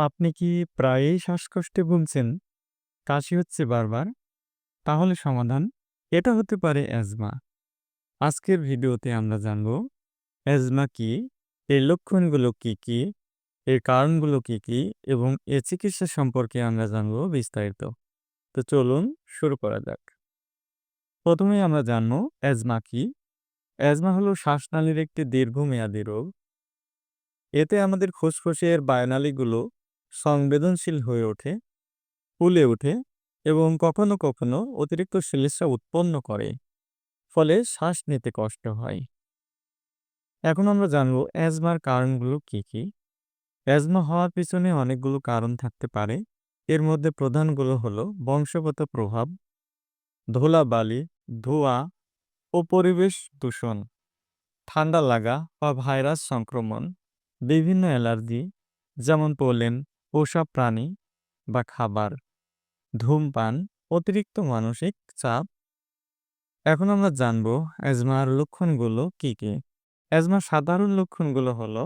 আপনি কি প্রায়ই শ্বাসকষ্টে ভুগছেন? কাশি হচ্ছে বারবার? তাহলে সমাধান এটা হতে পারে অ্যাজমা। আজকের ভিডিওতে আমরা জানব অ্যাজমা কি, এর লক্ষণগুলো কি কি, এর কারণগুলো কি কি এবং এ চিকিৎসা সম্পর্কে আমরা জানব বিস্তারিত। তো চলুন শুরু করা যাক। প্রথমে আমরা জানব অ্যাজমা কি। অ্যাজমা হলো শ্বাসনালীর একটি দীর্ঘমেয়াদী রোগ। এতে আমাদের ফুসফুসের বায়ুনালীগুলো সংবেদনশীল হয়ে ওঠে, ফুলে ওঠে এবং কখনো কখনো অতিরিক্ত শ্লেষ্মা উৎপন্ন করে। ফলে শ্বাস নিতে কষ্ট হয়। এখন আমরা জানব অ্যাজমার কারণগুলো কি কি। অ্যাজমা হওয়ার পিছনে অনেকগুলো কারণ থাকতে পারে। এর মধ্যে প্রধানগুলো হলো বংশগত প্রভাব, ধুলাবালি, ধোঁয়া ও পরিবেশ দূষণ, ঠান্ডা লাগা বা ভাইরাস সংক্রমণ, বিভিন্ন অ্যালার্জি যেমন পোলেন, পোষা প্রাণী বা খাবার, ধূমপান, অতিরিক্ত মানসিক চাপ। এখন আমরা জানব অ্যাজমার লক্ষণগুলো কি কি। অ্যাজমার সাধারণ লক্ষণগুলো হলো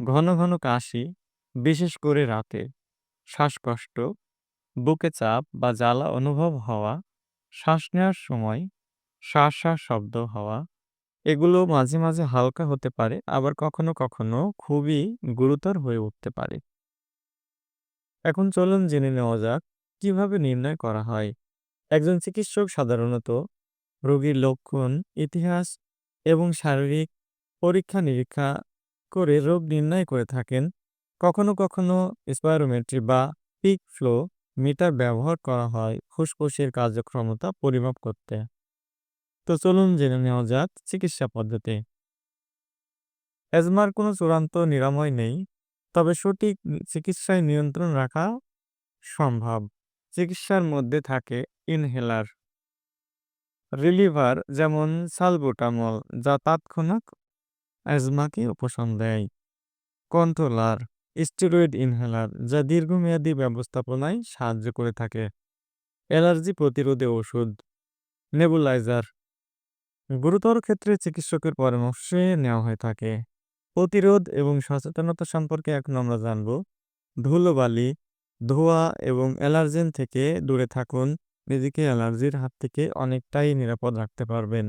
ঘন ঘন কাশি, বিশেষ করে রাতে, শ্বাসকষ্ট, বুকে চাপ বা জ্বালা অনুভব হওয়া, শ্বাস নেওয়ার সময় শ্বাস শ্বাস শব্দ হওয়া। এগুলো মাঝে মাঝে হালকা হতে পারে আবার কখনো কখনো খুবই গুরুতর হয়ে উঠতে পারে। এখন চলুন জেনে নেওয়া যাক কীভাবে নির্ণয় করা হয়। একজন চিকিৎসক সাধারণত রোগীর লক্ষণ, ইতিহাস এবং শারীরিক পরীক্ষা-নিরীক্ষা করে রোগ নির্ণয় করে থাকেন। কখনো কখনো স্পাইরোমেট্রি বা পিক ফ্লো মিটার ব্যবহার করা হয় ফুসফুসের কার্যক্ষমতা পরিমাপ করতে। তো চলুন জেনে নেওয়া যাক চিকিৎসা পদ্ধতি। অ্যাজমার কোনো চূড়ান্ত নিরাময় নেই, তবে সঠিক চিকিৎসায় নিয়ন্ত্রণ রাখা সম্ভব। চিকিৎসার মধ্যে থাকে ইনহেলার, রিলিভার যেমন সালবুটামল যা তাৎক্ষণিক অ্যাজমাকে উপশম দেয়, কন্ট্রোলার, স্টেরয়েড ইনহেলার যা দীর্ঘমেয়াদী ব্যবস্থাপনায় সাহায্য করে থাকে, অ্যালার্জি প্রতিরোধে ওষুধ, নেবুলাইজার গুরুতর ক্ষেত্রে চিকিৎসকের পরামর্শে নেওয়া হয়ে থাকে। প্রতিরোধ এবং সচেতনতা সম্পর্কে এখন আমরা জানব ধুলোবালি, ধোঁয়া এবং অ্যালার্জেন থেকে দূরে থাকুন। নিজেকে অ্যালার্জির হাত থেকে অনেকটাই নিরাপদ রাখতে পারবেন।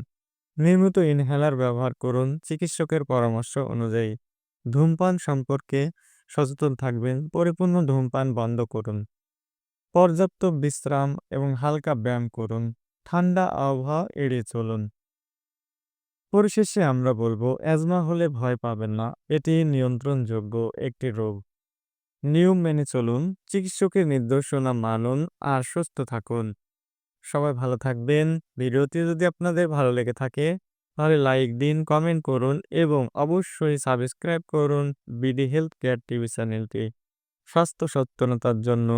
নিয়মিত ইনহেলার ব্যবহার করুন চিকিৎসকের পরামর্শ অনুযায়ী। ধূমপান সম্পর্কে সচেতন থাকবেন। পরিপূর্ণ ধূমপান বন্ধ করুন। পর্যাপ্ত বিশ্রাম এবং হালকা ব্যায়াম করুন। ঠান্ডা আবহাওয়া এড়িয়ে চলুন। পরিশেষে আমরা বলব অ্যাজমা হলে ভয় পাবেন না। এটি নিয়ন্ত্রণযোগ্য একটি রোগ। নিয়ম মেনে চলুন, চিকিৎসকের নির্দেশনা মানুন আর সুস্থ থাকুন। সবাই ভালো থাকবেন। ভিডিওটি যদি আপনাদের ভালো লেগে থাকে তাহলে লাইক দিন, কমেন্ট করুন এবং অবশ্যই সাবস্ক্রাইব করুন বিডি হেলথ কেয়ার টিভি চ্যানেলটি। স্বাস্থ্য সচেতনতার জন্য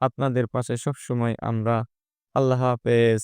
আপনাদের পাশে সবসময় আমরা। আল্লাহ হাফেজ।